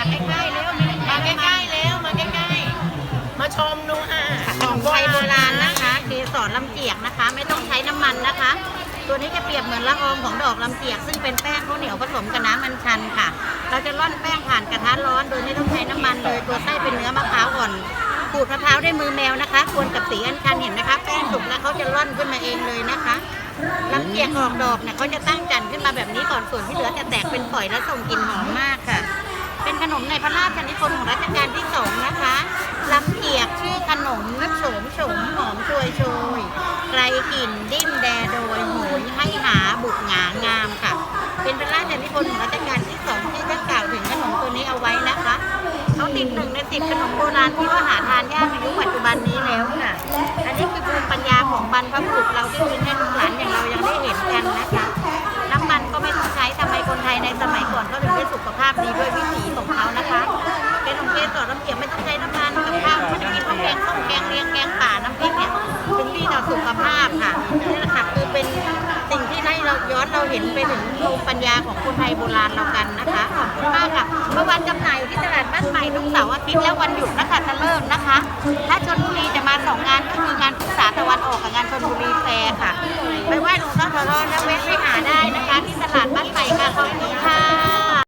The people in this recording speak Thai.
มาใกล้ๆเร็วมาใกล้ๆเร็วมาใกล้ๆมาชมดูค่ะของไทยโบราณนะคะเกสรลำเจียกนะคะ ไม่ต้องใช้น้ำมันนะคะ ตัวนี้จะเปรียบเหมือนละอองของดอกลำเจียก ซึ่งเป็นแป้งข้าวเหนียวผสมกับน้ำมันชันค่ะ เราจะร่อนแป้งผ่านกระทะร้อนโดยไม่ต้องใช้น้ำมันเลยตัวไส้เป็นเนื้อมะพร้าวอ่อนขูดมะพร้าวด้วยมือแมวนะคะควรกับสีอัญชันเห็นไหมคะแป้งสุกแล้วเขาจะร่อนขึ้นมาเองเลยนะคะลำเจียกออกดอกเนี่ยเขาจะตั้งจันทร์ขึ้นมาแบบนี้ก่อนส่วนที่เหลือจะแตกเป็นฝอยและส่งกลิ่นหอมมากค่ะ ขนมในพระราชนิพนธ์ของรัชกาลที่สองนะคะลำเกียกชื่อขนมนักโฉมโฉมหอมชวยโชยไกลกลิ่นดิ้นแดโดยโหยให้หาบุกหงางามค่ะ เป็นพระราชนิพนธ์ของรัชกาลที่สองที่ท่านกล่าวถึงขนมตัวนี้เอาไว้นะคะเขาติดหนึ่งในสิบขนมโบราณที่ว่าหาทานยากในยุคปัจจุบันนี้แล้วค่ะ อันนี้คือภูมิปัญญาของบรรพบุรุษเราที่มีให้ลูกหลานอย่างเรายังได้เห็นกันนะคะ น้ำมันก็ไม่ต้องใช้ทำไมคนไทยในสมัยก่อนเขาถึงได้สุขภาพดีด้วย สุขภาพค่ะนี่แหละค่ะคือเป็นสิ่งที่ให้เราย้อนเราเห็นไปถึงภูมิปัญญาของคนไทยโบราณเรากันนะคะขอบคุณมากค่ะเมื่อวันจำหน่ายอยู่ที่ตลาดบ้านใหม่ทุกเสาร์อาทิตย์และวันหยุดนะคะจะเริ่มนะคะ ถ้าชนบุรีจะมาสองงานก็คืองานศึกษาตะวันออกกับงานชนบุรีแฟร์ค่ะไปไหว้หลวงพ่อทอด